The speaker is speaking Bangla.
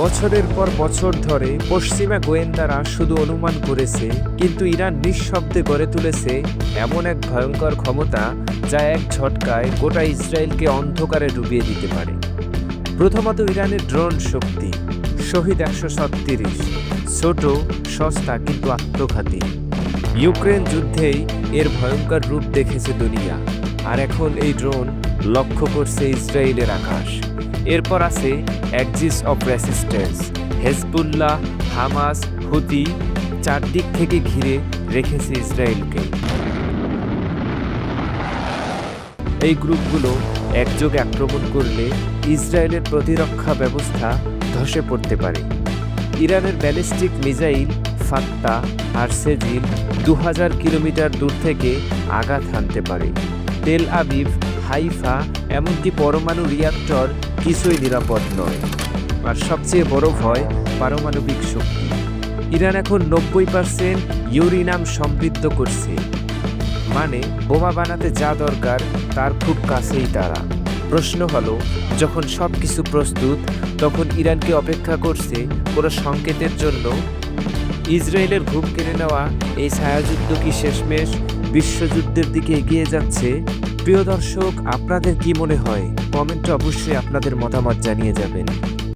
বছরের পর বছর ধরে পশ্চিমা গোয়েন্দারা শুধু অনুমান করেছে, কিন্তু ইরান নিঃশব্দে গড়ে তুলেছে এমন এক ভয়ঙ্কর ক্ষমতা যা এক ঝটকায় গোটা ইসরায়েলকে অন্ধকারে ডুবিয়ে দিতে পারে। প্রথমত ইরানের ড্রোন শক্তি, শহীদ একশো ছত্রিশ, ছোট, সস্তা কিন্তু আত্মঘাতী। ইউক্রেন যুদ্ধেই এর ভয়ঙ্কর রূপ দেখেছে দুনিয়া, আর এখন এই ড্রোন লক্ষ্য করছে ইসরায়েলের আকাশ। এরপর আছে axis of resistance. Hezbollah, Hamas, Houthi চারদিক থেকে ঘিরে রেখেছে ইসরায়েলকে। এই গ্রুপগুলো একযোগে আক্রমণ করলে ইসরায়েলের প্রতিরক্ষা ব্যবস্থা ধসে পড়তে পারে। ইরানের ব্যালিস্টিক মিসাইল ফাত্তা আর সেজিল দু হাজার কিলোমিটার দূর থেকে আঘাত হানতে পারে। তেল আবিব হাইফা, এমনকি পরমাণু রিয়াক্টর কিছুই নিরাপদ নয়। আর সবচেয়ে বড় ভয়, পারমাণবিক শক্তি। ইরান এখন নব্বই পার্সেন্ট ইউরিনাম সমৃদ্ধ করছে। মানে বোমা বানাতে যা দরকার, তার খুব কাছেই তারা। প্রশ্ন হলো, যখন সব কিছু প্রস্তুত, তখন ইরানকে অপেক্ষা করছে কোনো সংকেতের জন্য? ইসরায়েলের ঘুম কেড়ে নেওয়া এই ছায়াযুদ্ধ কি শেষমেশ বিশ্বযুদ্ধের দিকে এগিয়ে যাচ্ছে? প্রিয় দর্শক আপনাদের কি মনে হয়? কমেন্টে অবশ্যই আপনাদের মতামত জানিয়ে যাবেন।